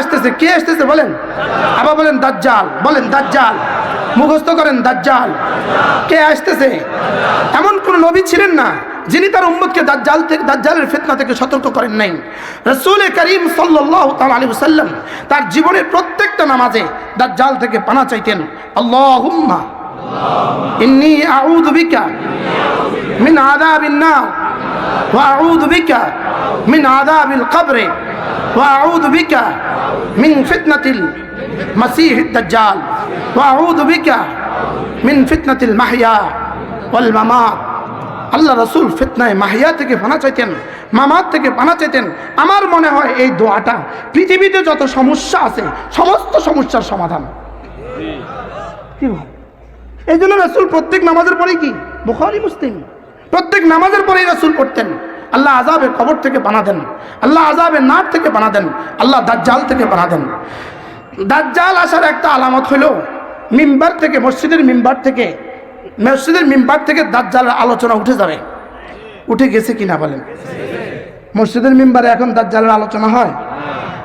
আসতেছে কে আসতেছে বলেন? আবার বলেন, দাজ্জাল বলেন, দাজ্জাল, মুখস্থ করেন, দাজ্জাল। কে আসতেছে এমন কোন নবী ছিলেন না, যিনি তার উম্মতকে দাজ্জাল থেকে, দাজ্জালের ফিতনা থেকে সতর্ক করেন নাই। রসুল করিম সাল্লাল্লাহু তাআলা আলাইহি ওয়াসাল্লাম তার জীবনের প্রত্যেকটা নামাজে দাজ্জাল থেকে পানা চাইতেন। আল্লাহুম্মা ইন্নী আউযু বিকা মিন আযাবিন নার। আযাবিল কবর ওয়া আউযু বিকা মিন ফিতনাতিল মাসীহিদ দাজ্জাল ওয়া আউযু বিকা মিন ফিতনাতিল মাহইয়া ওয়াল মামাত আল্লাহ রসুল ফিতনায় মাহিয়া থেকে পানা চাইতেন মামাত থেকে পানা চাইতেন। আমার মনে হয় এই দোয়াটা পৃথিবীতে যত সমস্যা আছে সমস্ত সমস্যার সমাধান? এই জন্য রসুল প্রত্যেক নামাজের পরে কি? বুখারি মুসলিম। প্রত্যেক নামাজের পরেই রসুল পড়তেন। আল্লাহ আজাবের কবর থেকে বানা দেন। আল্লাহ আজাবের নাট থেকে বানা দেন। আল্লাহ দাজ্জাল থেকে বানা দেন। দাজ্জাল আসার একটা আলামত হলো, মিম্বার থেকে, মসজিদের মিম্বার থেকে, মসজিদের মিম্বার থেকে দাজ্জালের আলোচনা উঠে যাবে। উঠে গেছে কিনা বলেন? মসজিদের মিম্বারে এখন দাজ্জালের আলোচনা হয়।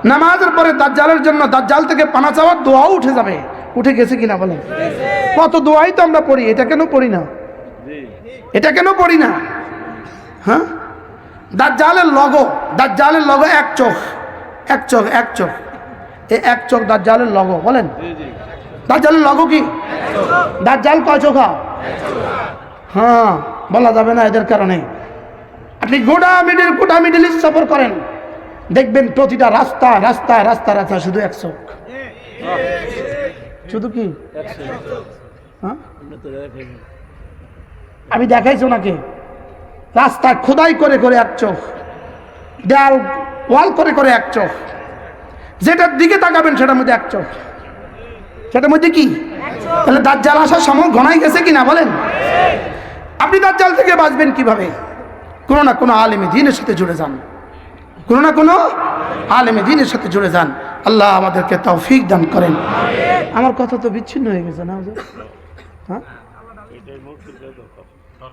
নামাজের পরে দাজ্জালের জন্য দাজ্জাল থেকে পানা চাওয়ার দোয়াও উঠে যাবে। উঠে গেছে কিনা বলেন? কত দোয়াই তো আমরা পড়ি, এটা কেন পড়ি না? এটা কেন পড়ি না? হ্যাঁ? দাজ্জালের লগো দাজ্জালের লগো এক চোখ এক চোখ এক চোখ। এই এক চোখ দাজ্জালের লগো বলেন? দাজ্জালের লগো কি? দাজ্জাল কয় চোখা? হ্যাঁ বলা যাবে না এদের কারণে। আপনি গোটা মিডিল গোটা মিডিল সফর করেন দেখবেন প্রতিটা রাস্তা রাস্তা রাস্তা রাস্তা শুধু এক চোখ। শুধু কি? হ্যাঁ? আমি দেখাইছি ওনাকে রাস্তা খোদাই করে করে এক চোখ দেয়াল ওয়াল করে করে এক চোখ। যেটার দিকে তাকাবেন সেটার মধ্যে এক চোখ। সেটার মধ্যে কি? তাহলে দাজ্জাল আসার সময় ঘনাই গেছে কিনা বলেন? আপনি দাজ্জাল থেকে বাঁচবেন কীভাবে? কোনো না কোনো আলেমে দিনের সাথে জুড়ে যান। কোনো না কোনো আলেমে দিনের সাথে জুড়ে যান। আল্লাহ আমাদেরকে তৌফিক দান করেন। আমার কথা তো বিচ্ছিন্ন হয়ে গেছে না হুজুর? হ্যাঁ?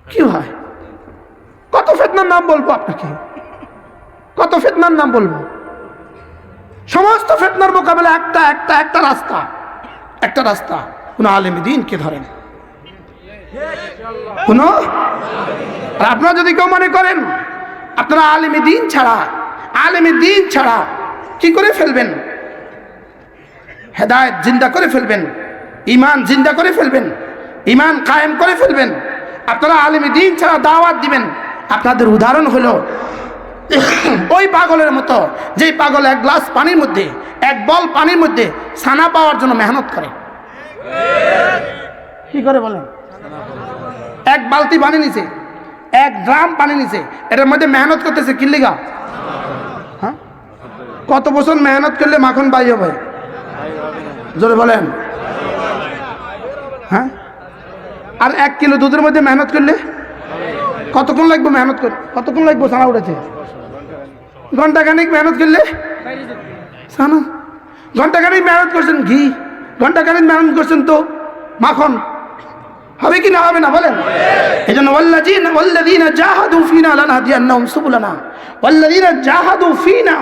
কি হয়? কত ফেতনার নাম বলব আপনাকে? কত ফেতনার নাম বলব? সমস্ত ফেতনার মোকাবেলা একটা একটা একটা রাস্তা। একটা রাস্তা। কোন আলেম দিনকে ধরেন? কোন? আর আপনারা যদি কেউ মনে করেন, আপনারা আলেমে দিন ছাড়া, আলেমে দিন ছাড়া কি করে ফেলবেন? হেদায়ত জিন্দা করে ফেলবেন। ইমান জিন্দা করে ফেলবেন। ইমান কায়েম করে ফেলবেন। আপনারা আলেমে দিন ছাড়া দাওয়াত দিবেন। আপনাদের উদাহরণ হলো, ওই পাগলের মতো, যেই পাগল এক গ্লাস পানির মধ্যে, এক বল পানির মধ্যে ছানা পাওয়ার জন্য মেহনত করে। কি করে বলেন? এক বালতি পানি নিছে, এক ড্রাম পানি নিছে, এটার মধ্যে মেহনত করতেছে কিল্লিগা হ্যাঁ? কত বছর মেহনত করলে মাখন বাই হবে? জোরে বলেন। হ্যাঁ? আর এক কিলো দুধের মধ্যে মেহনত করলে? কতক্ষণ লাগবে মেহনত করে কতক্ষণ লাগবে সানা উঠেছে? ঘণ্টা খানিক মেহনত করলে? সানা ঘণ্টা খানিক মেহনত করছেন ঘি? ঘণ্টা খানিক মেহনত করছেন তো? মাখন? হবে কি না হবে না বলেন? এই জন্য ওয়াল্লাযীনা ওয়াল্লাযীনা জাহাদু ফিনা লানাহদিয়ান্নাহুম সুবুলানা। ওয়াল্লাযীনা জাহাদু ফিনা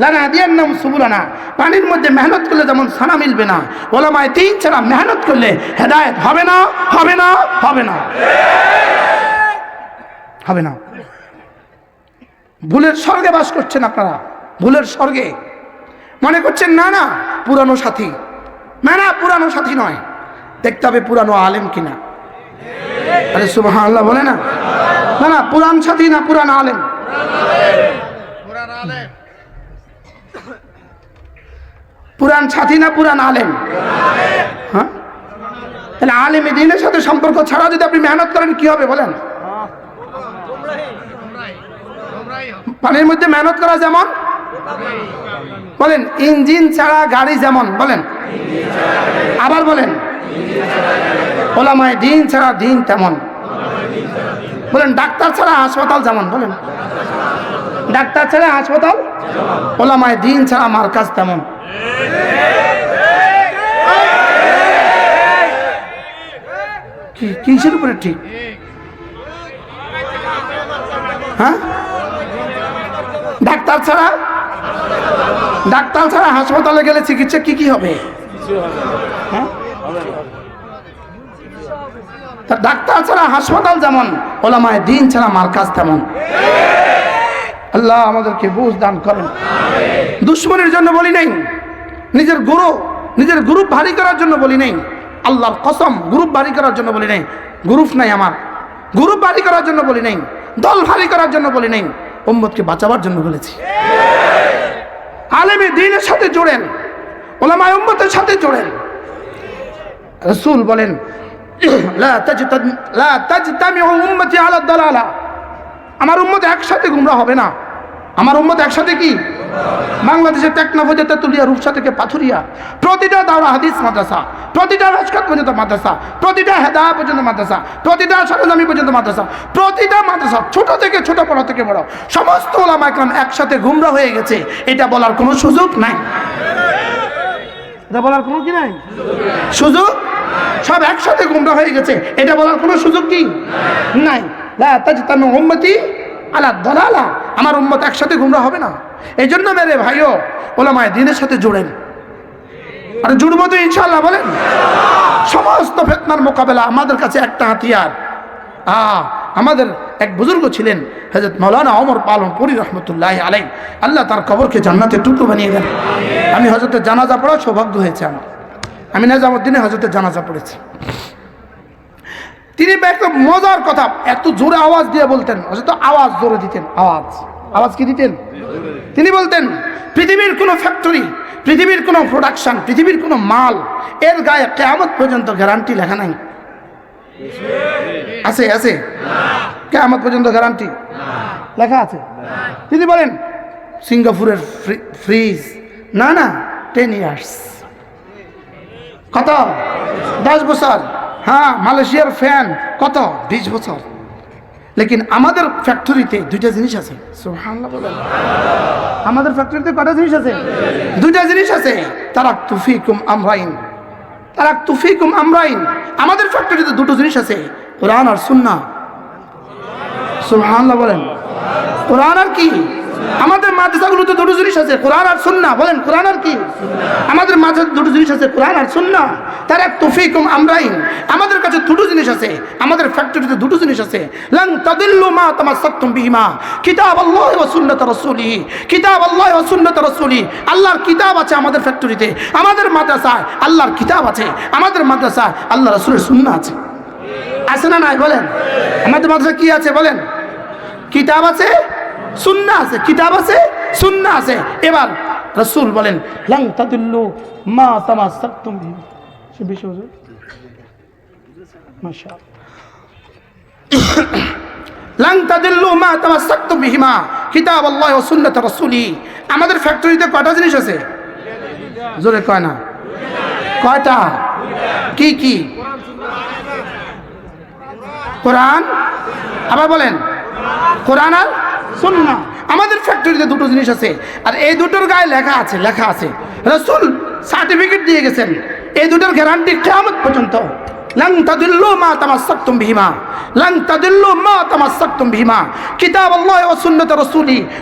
লানাহদিয়ান্নাহুম সুবুলানা। পানির মধ্যে মেহনত করলে যেমন সানা মিলবে না, ওলামায়ে তিন ছাড়া মেহনত করলে হেদায়েত হবে না হবে না হবে না। হবে না। ভুলের স্বর্গে বাস করছেন আপনারা, ভুলের স্বর্গে। মনে করছেন, না না, পুরানো সাথী। না না, পুরানো সাথী নয়। দেখতে হবে পুরানো আলেম কিনা। আরে সুবাহ আল্লাহ বলে না? না না পুরান সাথী না পুরান আলেম? পুরান সাথী না পুরান আলেম? হ্যাঁ? তাহলে আলেম দিনের সাথে সম্পর্ক ছাড়া যদি আপনি মেহনত করেন কি হবে বলেন? পানির মধ্যে মেহনত করা যেমন? বলেন, ইঞ্জিন ছাড়া গাড়ি যেমন, বলেন। আবার বলেন, ওলামায় দিন ছাড়া দিন তেমন। বলেন, ডাক্তার ছাড়া হাসপাতাল যেমন, বলেন। ডাক্তার ছাড়া হাসপাতাল, ওলামায় দিন ছাড়া আমার কাজ তেমন কিসের উপরে ঠিক? হ্যাঁ? ডাক্তার ছাড়া ডাক্তার ছাড়া হাসপাতালে গেলে চিকিৎসা কি কি হবে? হ্যাঁ? ডাক্তার ছাড়া হাসপাতাল যেমন, ওলামায় দিন ছাড়া মার্কাজ তেমন। আল্লাহ আমাদেরকে বুঝ দান করেন। দুশ্মনের জন্য বলি নাই, নিজের গুরু, নিজের গ্রুপ ভারী করার জন্য বলি নাই, আল্লাহর কসম গ্রুপ ভারী করার জন্য বলি নাই, গ্রুপ নাই আমার। গ্রুপ ভারী করার জন্য বলি নাই, দল ভারী করার জন্য বলি নাই, উম্মতকে বাঁচাবার জন্য বলেছি। আলেমে দিনের সাথে জোড়েন, ওলামায় উম্মতের সাথে জোড়েন। রসুল বলেন আমার উম্মত একসাথে গুমরা হবে না। আমার উম্মত একসাথে কি? বাংলাদেশের টেকনাফ হতে তেতুলিয়া রূপসা থেকে পাথুরিয়া, প্রতিটা দাওরা হাদিস মাদ্রাসা, প্রতিটা রাজকাত পর্যন্ত মাদ্রাসা, প্রতিটা হেদায়া পর্যন্ত মাদ্রাসা, প্রতিটা সরঞ্জামি পর্যন্ত মাদ্রাসা, প্রতিটা মাদ্রাসা, ছোট থেকে ছোট, বড় থেকে বড়, সমস্ত ওলামা একরাম একসাথে গুমরা হয়ে গেছে। এটা বলার কোনো সুযোগ নাই। এটা বলার কোনো কি নাই? সুযোগ? সব একসাথে গুমরা হয়ে গেছে। এটা বলার কোনো সুযোগ কি? নাই। লা তাজতামি উম্মতি আলা দলালা। আমার উম্মত একসাথে গুমরা হবে না। এই জন্য মেরে ভাইও, ওলামায় দিনের সাথে জোড়েন। আর জুড়বো তো ইনশাল্লাহ বলেন? সমস্ত ফেতনার মোকাবেলা আমাদের কাছে একটা হাতিয়ার। আ আমাদের এক বুজুর্গ ছিলেন হজরত মৌলানা অমর পালন পুরী রহমতুল্লাহ আলাই আল্লাহ তার কবরকে জান্নাতে টুকরো বানিয়ে দেন। আমি হজরতের জানাজা পড়া সৌভাগ্য হয়েছে আমার। আমি নাজামুদ্দিনে হজরতের জানাজা পড়েছি। তিনি একটা মজার কথা, এত জোরে আওয়াজ দিয়ে বলতেন হয়তো আওয়াজ জোরে দিতেন, আওয়াজ। আওয়াজ কি দিতেন? তিনি বলতেন, পৃথিবীর কোনো ফ্যাক্টরি পৃথিবীর কোনো প্রোডাকশন পৃথিবীর কোনো মাল, এর গায়ে কেয়ামত পর্যন্ত গ্যারান্টি লেখা নাই। আছে আছে। কেয়ামত পর্যন্ত গ্যারান্টি লেখা আছে। তিনি বলেন, সিঙ্গাপুরের ফ্রিজ, না না টেন ইয়ার্স কত? দশ বছর। হ্যাঁ মালয়েশিয়ার ফ্যান কত? বিশ বছর। লেকিন আমাদের ফ্যাক্টরিতে দুইটা জিনিস আছে। আমাদের ফ্যাক্টরিতে কটা জিনিস আছে? দুইটা জিনিস আছে। তারা তুফিকুম আমরাইন। তারা তুফিকুম আমরাইন। আমাদের ফ্যাক্টরিতে দুটো জিনিস আছে কোরআন আর সুন্না সুবহানাল্লাহ বলেন। কোরআন আর কি? আমাদের মাদ্রাসাগুলোতে দুটো জিনিস আছে কোরআন আর সুন্না বলেন কোরআন আর কি? আমাদের মাঝে দুটো জিনিস আছে কোরআন আর সুন্না তার তফিকুম আমরাইন। আমাদের কাছে দুটো জিনিস আছে, আমাদের ফ্যাক্টরিতে দুটো জিনিস আছে। লং তাদিল্লু মা তামাসসাকতুম বিহিমা। কিতাব আল্লাহ ওয়া সুন্নাত রাসূলিহি। কিতাব আল্লাহ ওয়া সুন্নাত রাসূলি আল্লাহর কিতাব আছে আমাদের ফ্যাক্টরিতে। আমাদের মাদ্রাসায় আল্লাহর কিতাব আছে। আমাদের মাদ্রাসায় আল্লাহ রাসূলের সুন্নাহ আছে। আছে না নাই বলেন? আমাদের মাদ্রাসা কি আছে বলেন? কিতাব আছে সুন্না আছে, কিতাব আছে সুন্না আছে। এবার রসুল বলেন লং তাদুল্লু মা তামাসাকতুম বিহি সে আমাদের ফ্যাক্টরিতে কয়টা জিনিস আছে? জোরে কয় না। কয়টা? কি কি? কোরআন? আবার বলেন। কোরআন আর সুন্নাহ। আমাদের ফ্যাক্টরিতে দুটো জিনিস আছে। আর এই দুটোর গায়ে লেখা আছে লেখা আছে, রসুল সার্টিফিকেট দিয়ে গেছেন। এই দুটোর গ্যারান্টি কেমন পর্যন্ত।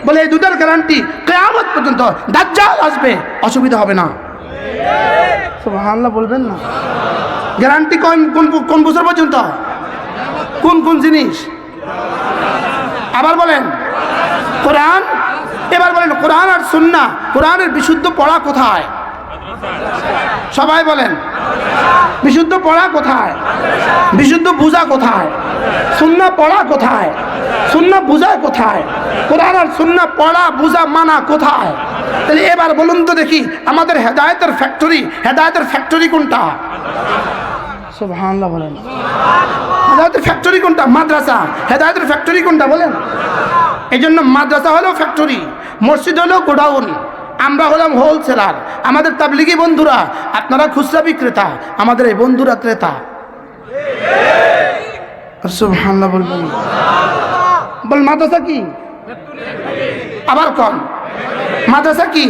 বলে এই গ্যারান্টি পর্যন্ত আসবে, অসুবিধা হবে না। বলবেন না। গ্যারান্টি কোন কোন বছর পর্যন্ত? কোন কোন জিনিস? আবার বলেন, কোরআন? এবার বলেন, কোরআন আর সুন্না কোরআনের বিশুদ্ধ পড়া কোথায়? সবাই বলেন। বিশুদ্ধ পড়া কোথায়? বিশুদ্ধ বুঝা কোথায়? সুন্না পড়া কোথায়? সুন্না বুঝা কোথায়? কোরআন আর সুন্না পড়া, বুঝা, মানা কোথায়? তাহলে এবার বলুন তো দেখি, আমাদের হেদায়তের ফ্যাক্টরি হেদায়তের ফ্যাক্টরি কোনটা? বলেন। হেদায়তের ফ্যাক্টরি কোনটা? মাদ্রাসা। হেদায়তের ফ্যাক্টরি কোনটা বলেন? এই জন্য মাদ্রাসা হলো ফ্যাক্টরি, মসজিদ হলো গোডাউন। আমরা হলাম হোলসেলার আমাদের তাবলিগি বন্ধুরা, আপনারা খুচরা বিক্রেতা, আমাদের এই বন্ধুরা ক্রেতা বলবেন বল, মাদ্রাসা কি? আবার কম মাদ্রাসা কি?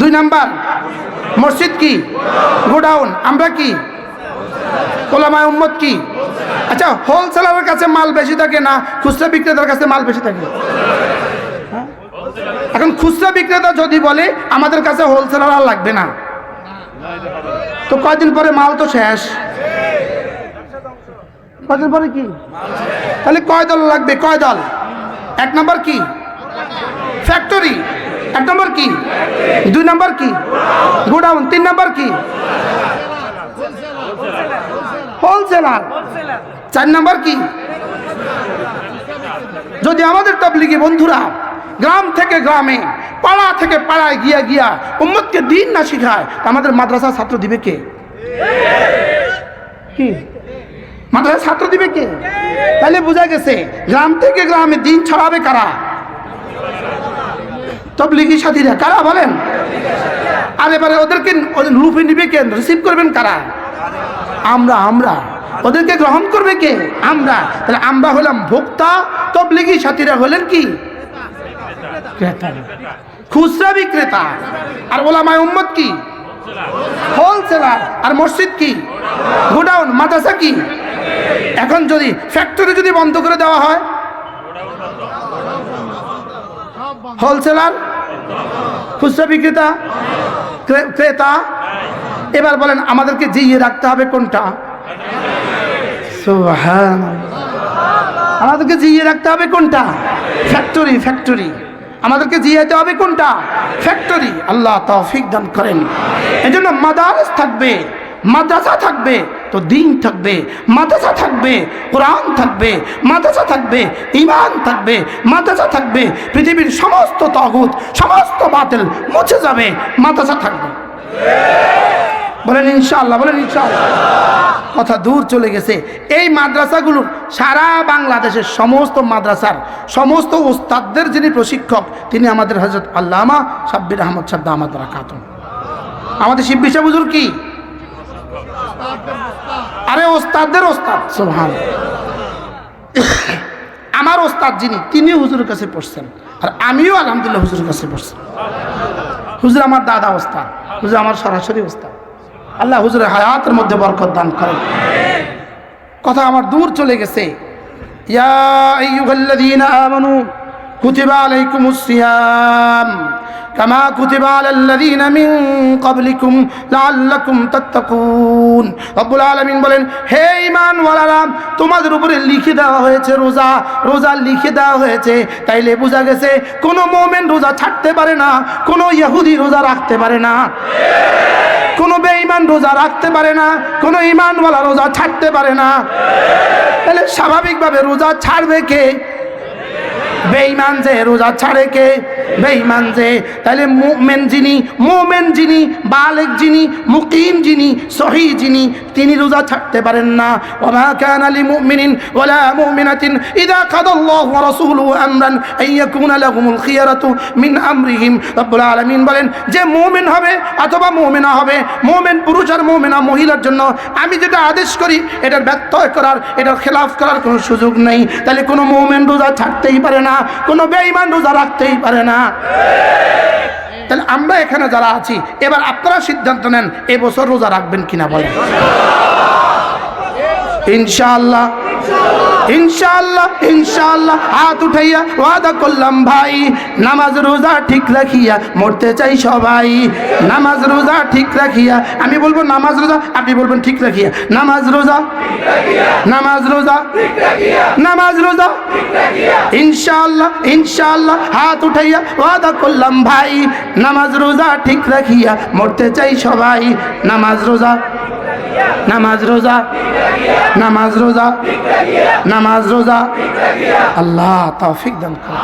দুই নাম্বার। মসজিদ কি? গোডাউন। আমরা কি? ওলামায় উম্মত কি? আচ্ছা হোলসেলারের কাছে মাল বেশি থাকে না, খুচরা বিক্রেতার কাছে মাল বেশি থাকে? এখন খুচরা বিক্রেতা যদি বলে, আমাদের কাছে হোলসেলার আর লাগবে না। তো কয়দিন পরে মাল তো শেষ। কয়দিন পরে কি? তাহলে কয় দল লাগবে? কয় দল? এক নম্বর কি? ফ্যাক্টরি। এক নম্বর কি? দুই নম্বর কি? গোডাউন। তিন নম্বর কি? হোলসেলার চার নম্বর কি? যদি আমাদের তবলিগি বন্ধুরা গ্রাম থেকে গ্রামে, পাড়া থেকে পাড়ায় গিয়া গিয়া উম্মতকে দিন না শিখায় আমাদের মাদ্রাসা ছাত্র দিবে কে? কি? মাদ্রাসা ছাত্র দিবে কে? তাহলে বোঝা গেছে, গ্রাম থেকে গ্রামে দিন ছড়াবে কারা? তবলিগি সাথীরা, কারা বলেন? আর এবারে ওদেরকে ওদের রূপে নিবে কে? রিসিভ করবেন কারা? আমরা আমরা। ওদেরকে গ্রহণ করবে কে? আমরা। তাহলে আমরা হলাম ভোক্তা, তবলিগি সাথীরা হলেন কি? ক্রেতা। খুচরা বিক্রেতা। আর ওলামায় উম্মত কি? হোলসেলার। আর মসজিদ কি? গোডাউন, মাদ্রাসা কি? এখন যদি ফ্যাক্টরি যদি বন্ধ করে দেওয়া হয়? হোলসেলার? খুচরা বিক্রেতা? ক্রেতা? এবার বলেন, আমাদেরকে জিইয়ে রাখতে হবে কোনটা। আমাদেরকে জিইয়ে রাখতে হবে কোনটা? ফ্যাক্টরি ফ্যাক্টরি আমাদেরকে জিয়াতে হবে কোনটা? ফ্যাক্টরি। আল্লাহ তৌফিক দান করেন। এজন্য মাদারস থাকবে, মাদ্রাসা থাকবে, তো দিন থাকবে, মাদ্রাসা থাকবে, কোরআন থাকবে, মাদ্রাসা থাকবে ইমান থাকবে, মাদ্রাসা থাকবে, পৃথিবীর সমস্ত তগুত, সমস্ত বাতিল মুছে যাবে, মাদ্রাসা থাকবে। বলেন ইনশাআল্লাহ বলেন ইনশাআল্লাহ। কথা দূর চলে গেছে। এই মাদ্রাসাগুলো সারা বাংলাদেশের সমস্ত মাদ্রাসার সমস্ত ওস্তাদদের যিনি প্রশিক্ষক, তিনি আমাদের হজরত আল্লামা সাব্বির আহমদ সাদ্দা আহমদ খাতুন আমাদের শিব বিষয় বুজুর কি? আরে ওস্তাদদের ওস্তাদ সোহান আমার ওস্তাদ যিনি তিনি হুজুরের কাছে পড়ছেন। আর আমিও আলহামদুলিল্লাহ হুজুরের কাছে পড়ছি। হুজুর আমার দাদা ওস্তাদ হুজুর আমার সরাসরি ওস্তাদ আল্লাহ হুজুরের হায়াতের মধ্যে বরকত দান করেন। কথা আমার দূর চলে গেছে। বলেন, হে ঈমানওয়ালারা, তোমাদের উপরে লিখে দেওয়া হয়েছে রোজা রোজা লিখে দেওয়া হয়েছে। তাইলে বোঝা গেছে, কোনো মুমিন রোজা ছাড়তে পারে না, কোনো ইহুদি রোজা রাখতে পারে না। কোনো বেঈমান রোজা রাখতে পারে না, কোনো ইমানওয়ালা রোজা ছাড়তে পারে না। তাহলে স্বাভাবিকভাবে রোজা ছাড়বে কে? বেঈমান যে রোজা ছাড়ে কে? বেঈমান যে। তাহলে মুমেন যিনি, মোমেন যিনি, বালেক যিনি, মুকিম যিনি, সহি যিনি, তিনি রোজা ছাড়তে পারেন না। ওমা কানা লিমুমিনিন ওয়ালা মুমিনাতিন ইযা কাদাল্লাহু ওয়া রাসূলুহু আমরান আন ইয়াকুনা লাহুমুল খিয়ারাতু মিন আমরিহিম। রব্বুল আলামিন বলেন, যে মুমিন হবে অথবা মুমিনা হবে, মুমিন পুরুষ আর মুমিনা মহিলার জন্য আমি যেটা আদেশ করি, এটার ব্যত্যয় করার, এটার খেলাফ করার কোনো সুযোগ নেই। তাহলে কোনো মুমিন রোজা ছাড়তেই পারে না। কোনো বেঈমান রোজা রাখতেই পারে না। তাহলে আমরা এখানে যারা আছি, এবার আপনারা সিদ্ধান্ত নেন এবছর রোজা রাখবেন কিনা বলেন। ইনশাআল্লাহ। ইনশাআল্লাহ ইনশাআল্লাহ, হাত উঠাইয়া ওয়াদা করলাম ভাই, নামাজ রোজা ঠিক রাখিয়া মরতে চাই সবাই। নামাজ রোজা ঠিক রাখিয়া, আমি বলব নামাজ রোজা, আপনি বলবেন ঠিক রাখিয়া। নামাজ রোজা নামাজ রোজা নামাজ রোজা। ইনশাআল্লাহ ইনশাআল্লাহ, হাত উঠাইয়া ওয়াদা করলাম ভাই, নামাজ রোজা ঠিক রাখিয়া মরতে চাই সবাই। নামাজ রোজা নামাজ রোজা নামাজ রোজা নামাজ রোজা আল্লাহ তৌফিক দান করুন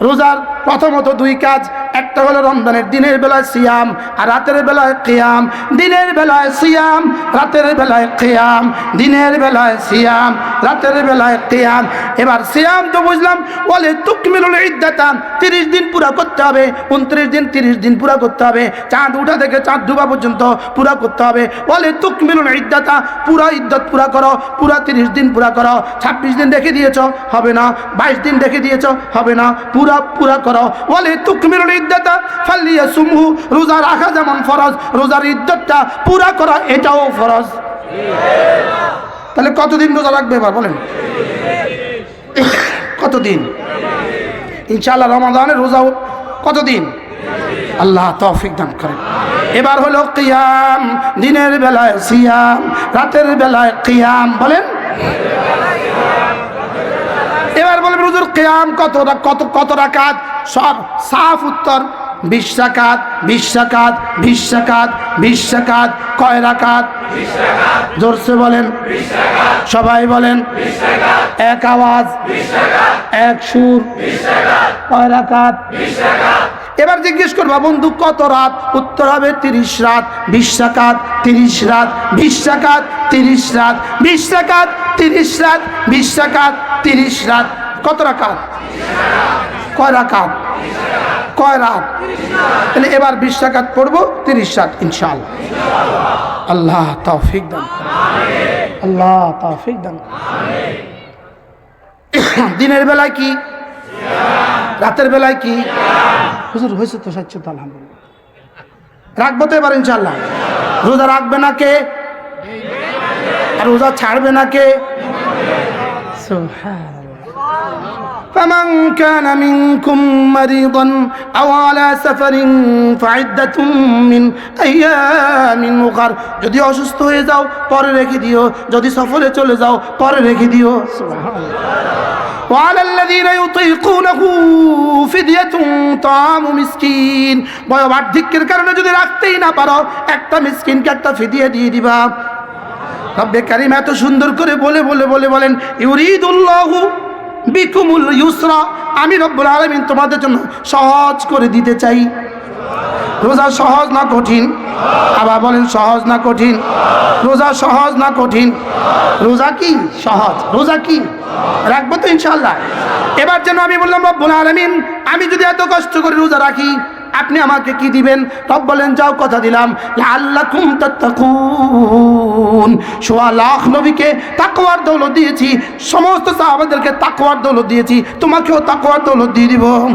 রোজার প্রথমত দুই কাজ, একটা হলো রমজানের দিনের বেলায় সিয়াম আর রাতের বেলায় কিয়াম। দিনের বেলায় সিয়াম, রাতের বেলায় কিয়াম। দিনের বেলায় সিয়াম, রাতের বেলায় কিয়াম। এবার সিয়াম তো বুঝলাম বলে তুকমিলুল ইদ্দাতা, তিরিশ দিন পুরা করতে হবে, উনত্রিশ দিন তিরিশ দিন পুরা করতে হবে, চাঁদ উঠা থেকে চাঁদ ডুবা পর্যন্ত পুরা করতে হবে বলে তুকমিলুল ইদ্দাতা, পুরা ইদ্দত পুরা করো, পুরা তিরিশ দিন পুরা করো, ছাব্বিশ দিন রেখে দিয়েছ, হবে না, বাইশ দিন রেখে দিয়েছ, হবে না, পুরা পুরা করো। তুকমিলুল ইদ্দাতা ফাল্লিয়া সুমহু রোজা রাখা যেমন ফরজ, রোজার পুরা করা এটাও ফরজ। তাহলে কতদিন রোজা রাখবে এবার বলেন? কতদিন? রমাদানের রোজা কতদিন? আল্লাহ তৌফিক দান করেন। এবার হলো কিয়াম, দিনের বেলায় সিয়াম, রাতের বেলায় কিয়াম, বলেন? এবার বলবেন, হুজুর, কিয়াম কত কত কত রাকাত? সব সাফ উত্তর। বিশ্বাকাত বিশ্বাকাত বিশ বিশ্বাকাত বিশ রাকাত কয় রাকাত জোরসে বলেন। সবাই বলেন। এক আওয়াজ। এক সুর। কয় রাকাত এবার জিজ্ঞেস করবা, বন্ধু, কত রাত? উত্তর হবে তিরিশ রাত। বিশ রাকাত তিরিশ রাত। বিশ রাকাত তিরিশ রাত। বিশ রাকাত তিরিশ রাত। বিশ রাকাত তিরিশ রাত। কত রাকাত? কয় রাকাত? কয় রাত? তাহলে এবার বিশ রাকাত পড়ব, তিরিশ রাত, ইনশাআল্লাহ। আল্লাহ তৌফিক দান আল্লাহ তৌফিক দান দিনের বেলায় কি? রাতের বেলায় কি? হুজুর, হয়েছে তো স্বচ্ছ তো আলহামদুলিল্লাহ। রাখব তো এবার ইনশাল্লাহ রোজা রাখবে না কে? আর রোজা ছাড়বে না কে? فمن كان منكم مريضا أو على سفر فعدة من أيام أخر যদি অসুস্থ হয়ে যাও পরে রেখে দিও যদি সফরে চলে যাও পরে রেখে দিও وعلى الذين يطيقونه فدية طعام مسكين বয় বার্ধক্যের কারণে যদি রাখতেই না পারো একটা মিসকিনকে একটা ফিদিয়ে দিয়ে দিবা রব্বে কারিম এত সুন্দর করে বলে বলে বলে বলেন ইউরিদুল্লাহু বিকুমুল ইউসরা। আমি রব্বুল আলমিন তোমাদের জন্য সহজ করে দিতে চাই। রোজা সহজ না কঠিন? আবার বলেন, সহজ না কঠিন? রোজা সহজ না কঠিন? রোজা কি সহজ? রোজা কি? রাখব তো ইনশাল্লাহ এবার যেন আমি বললাম, রব্বুল আলমিন, আমি যদি এত কষ্ট করে রোজা রাখি আপনি আমাকে কি দিবেন? রব বলেন, যাও, কথা দিলাম। লাল্লাকুম তাত্তাকুন। সোয়া লাখ নবীকে তাকওয়ার দৌলত দিয়েছি। সমস্ত সাহাবাদেরকে তাকওয়ার দৌলত দিয়েছি। তোমাকেও তাকওয়ার দৌলত দিয়ে দিব।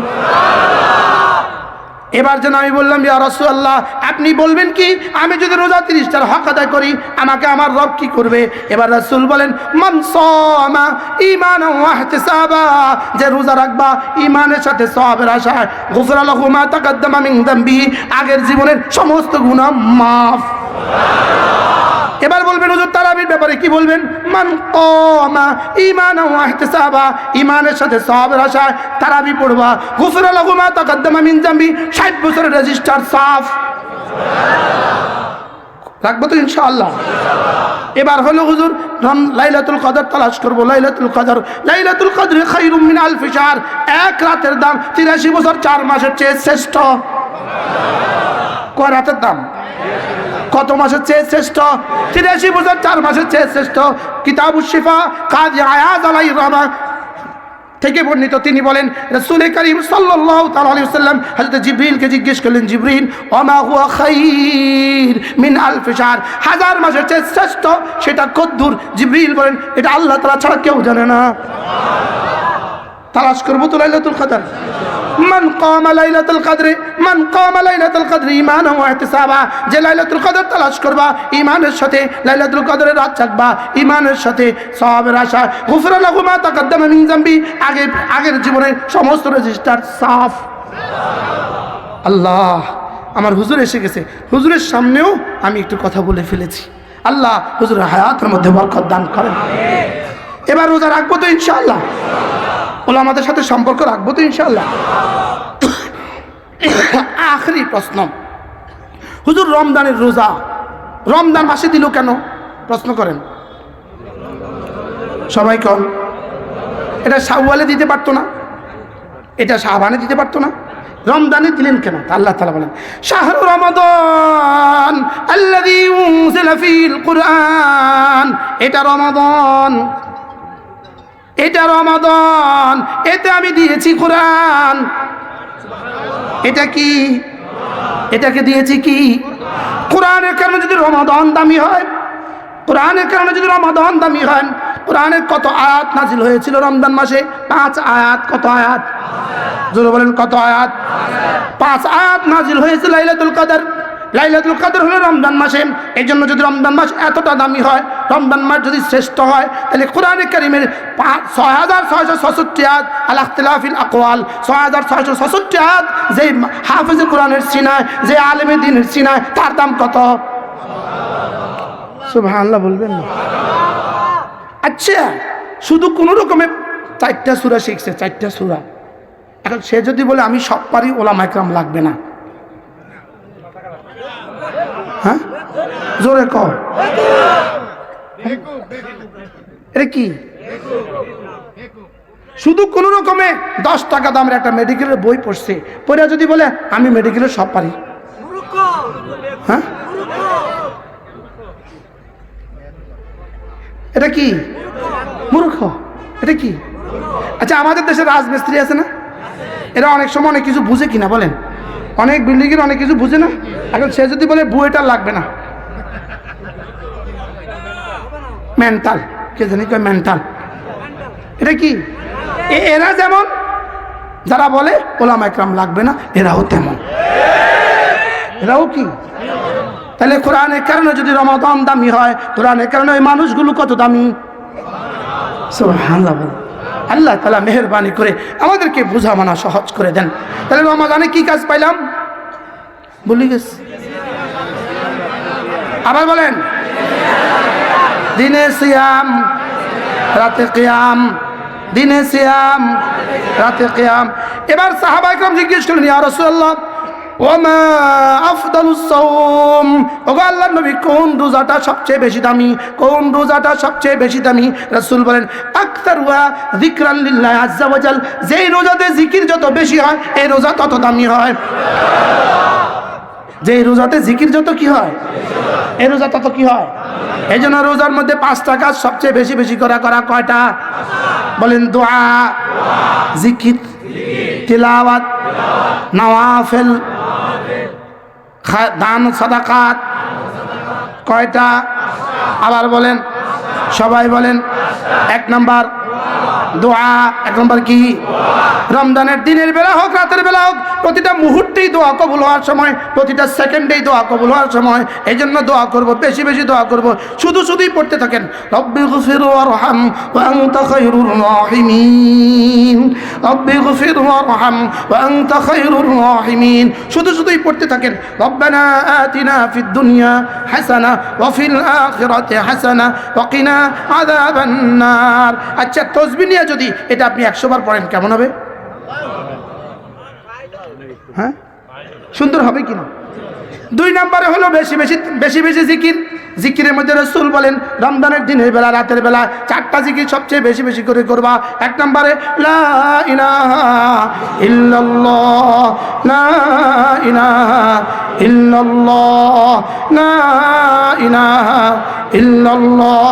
এবার যেন আমি বললাম, ইয়া রাসূলুল্লাহ, আপনি বলবেন কি? আমি যদি রোজা তিরিশটার হক আদায় করি, আমাকে আমার রব কি করবে? এবার রসুল বলেন, মান সামা ঈমানান ওয়া যে রোজা রাখবা ইমানের সাথে সওয়াবের আশায়, গুফরা লাহু মা তাকাদ্দামা যামবি আগের জীবনের সমস্ত গুণা মাফ। এবার বলবেন, হুজুর, তারাবির ব্যাপারে কি বলবেন? মান কমা ইহতিসাবা, ঈমানের সাথে সওয়াবের আশায় তারাবি পড়বা। গুফরা লাহু মা তাকাদ্দামা মিন জামবি 60 বছরের রেজিস্টার সাফ। রাখব তো ইনশাআল্লাহ। এবার হলো, হুজুর লাইলাতুল কদর তালাশ করব। লাইলাতুল কদর লাইলাতুল কদর খাইরুম মিন আলফি শাহর এক রাতের দাম 83 বছর, চার মাসের চেয়ে শ্রেষ্ঠ। কয় রাতের দাম? কত মাসের চেয়ে শ্রেষ্ঠ? তিরাশি বছর, চার মাসের চেয়ে শ্রেষ্ঠ। কিতাব শিফা, কাজী আয়াজ আলাই রহমান থেকে বর্ণিত। তিনি বলেন, রসুল করিম ওয়াসাল্লাম হযরত জিবরিলকে জিজ্ঞেস করলেন, জিবরিল, ওমা হুয়া খাইর মিন আলফ শাহর? হাজার মাসের চেয়ে শ্রেষ্ঠ, সেটা কদ্দুর। জিবরিল বলেন, এটা আল্লাহ তাআলা ছাড়া কেউ জানে না। তালাশ করব তো লাইলাতুল কদর। মান কামা লাইলাতুল কাদরে, মান কামা লাইলাতুল কদরে ঈমানান ওয়া ইহতিসাবা। যে লাইলাতুল কদর তালাশ করবা, ঈমানের সাথে লাইলাতুল কদরের রাত থাকবা ঈমানের সাথে সওয়াবের আশা। গুফরা লাহু মা তাকাদ্দামা মিন যামবি। আগে, আগের জীবনের সমস্ত রেজিস্টার সাফ। আল্লাহ, আমার হুজুর এসে গেছে। হুজুরের সামনেও আমি একটু কথা বলে ফেলেছি। আল্লাহ, হুজুরের হায়াতের মধ্যে বরকত দান করেন। এবার রোজা রাখব তো ইনশাআল্লাহ। ওলা আমাদের সাথে সম্পর্ক রাখব তো ইনশাল্লাহ আখরি প্রশ্ন। হুজুর রমদানের রোজা রমদান মাসে দিল কেন? প্রশ্ন করেন। সবাই কন। এটা শাহওয়ালে দিতে পারতো না। এটা শাহবানে দিতে পারতো না। রমজানে দিলেন কেন? আল্লাহ তালা বলেন, শাহরু রমাদন আল্লাহ এটা রমাদান। এটা রমাদন এতে আমি দিয়েছি কোরআন। এটা কি? এটাকে দিয়েছি কি? কোরআনের কারণে যদি রমাদান দামি হয়, কোরআনের কারণে যদি রমাদান দামি হয় কোরআনের কত আয়াত নাজিল হয়েছিল রমজান মাসে? পাঁচ আয়াত, কত আয়াত? জোরে বলেন, কত আয়াত? পাঁচ আয়াত নাজিল হয়েছিল লাইলাতুল কদর। লাইলাতুল কাদর হলো রমজান মাসে। এই জন্য যদি রমজান মাস এতটা দামি হয়, রমজান মাস যদি শ্রেষ্ঠ হয়, তাহলে কোরআনে কারিমের ছয় হাজার ছয়শো ছষট্টি আদ আল আখতিলাফিল আকওয়াল ছয় হাজার ছয়শো ছষট্টি আদ যে হাফিজ কোরআনের সিনায়, যে আলেমে দিনের সিনায়, তার দাম কত? সুবহানাল্লাহ বলবেন না। আচ্ছা শুধু কোনো রকমে চারটা সুরা শিখছে, চারটা সুরা। এখন সে যদি বলে, আমি সব পারি ওলামা একরাম লাগবে না। হ্যাঁ? জোরে ক এটা কি? শুধু কোনো রকমে দশ টাকা দামের একটা মেডিকেলের বই পড়ছে। পড়ে যদি বলে, আমি মেডিকেলের সব পারি। হ্যাঁ? এটা কি? মূর্খ। এটা কি? আচ্ছা আমাদের দেশে রাজমিস্ত্রি আছে না? এরা অনেক সময় অনেক কিছু বুঝে কিনা, বলেন। অনেক বিল্ডিংয়ের অনেক কিছু বুঝে না। এখন সে যদি বলে বুয়েটা লাগবে না। মেন্টাল কে জানি কয় মেন্টাল এটা কি? এরা যেমন, যারা বলে, ওলামা একরাম লাগবে না, এরাও তেমন। এরাও কি? তাহলে কোরআনের কারণে যদি রমাদান দামি হয়, কোরআনের কারণে ওই মানুষগুলো কত দামি? সুবহানাল্লাহ বলেন। আল্লাহ তালা মেহরবানি করে আমাদেরকে বোঝা মানা সহজ করে দেন। তাহলে রমাদানে কি কাজ পাইলাম? বলি গেছি। আবার বলেন, দিনে সিয়াম, রাতে কেয়াম, দিনে সিয়াম, রাতে কেয়াম। এবার সাহাবাইকরাম জিজ্ঞেস করলেন, ইয়া রাসূলুল্লাহ ওমা আফদালুস সাওম। ওগো আল্লাহর নবী, কোন রোজাটা সবচেয়ে বেশি দামি? কোন রোজাটা সবচেয়ে বেশি দামি? রাসূল বলেন যিকরান লিল্লাহ আজ্জা ওয়াজাল। যেই রোজাতে জিকির যত বেশি হয়, এই রোজা তত দামি হয়। যেই রোজাতে জিকির যত কি হয়, এই রোজা তত কি হয়? এই জন্য রোজার মধ্যে পাঁচটা কাজ সবচেয়ে বেশি বেশি করা করা কয়টা? বলেন, দোয়া, জিকির, তিলাওয়াত, নওয়াফেল দান সাদাকাত। কয়টা? আবার বলেন। সবাই বলেন। এক নাম্বার। দোয়া, এক নম্বর কি? রমজানের দিনের বেলা হোক, রাতের বেলা হোক, প্রতিটা মুহূর্তেই দোয়া কবুল হওয়ার সময়, প্রতিটা সেকেন্ডেই দোয়া কবুল হওয়ার সময় এই জন্য দোয়া করব, বেশি বেশি দোয়া করব, শুধু শুধুই পড়তে থাকেন। রব্বি গফির ওয়ারহাম ওয়া আনতা খায়রুর রাহিমিন। রব্বি গফির ওয়ারহাম ওয়া আনতা খায়রুর রাহিমিন। শুধু শুধুই পড়তে থাকেন। রব্বানা আতিনা ফিদ দুনিয়া হাসানা, ওয়া ফিল আখিরাতি হাসানা, ওয়া কিনা আযাবান নার। আচ্ছা তসবিহ নিয়ে যদি এটা আপনি একশো বার পড়েন, কেমন হবে? হ্যাঁ? সুন্দর হবে কিনা দুই নম্বরে হলো বেশি বেশি বেশি বেশি জিকির। জিকিরের মধ্যে রসুল বলেন, রমজানের দিনের বেলা, রাতের বেলা চারটা জিকির সবচেয়ে বেশি বেশি করে করবা। এক নম্বরে ইল্লাল্লাহ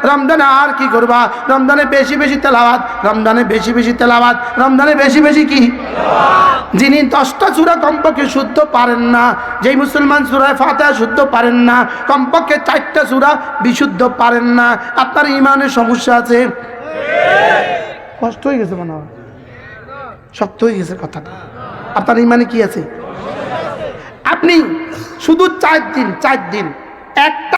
রমজানে আর কি করবা? রমজানে বেশি বেশি তেলাওয়াত। রমজানে বেশি বেশি তেলাওয়াত। রমজানে বেশি বেশি কি? যিনি দশটা চূড়া কমপক্ষে শুদ্ধ পারেন না, যেই মুসলমান চূড়ায় ফাতে শুদ্ধ পারেন না, কমপক্ষে চারটা চূড়া বিশুদ্ধ পারেন না, আপনার ইমানের সমস্যা আছে? কষ্ট হয়ে গেছে মনে হয়। হয়ে গেছে কথাটা। আপনার ইমানে কি আছে? আপনি শুধু চার দিন চার দিন, একটা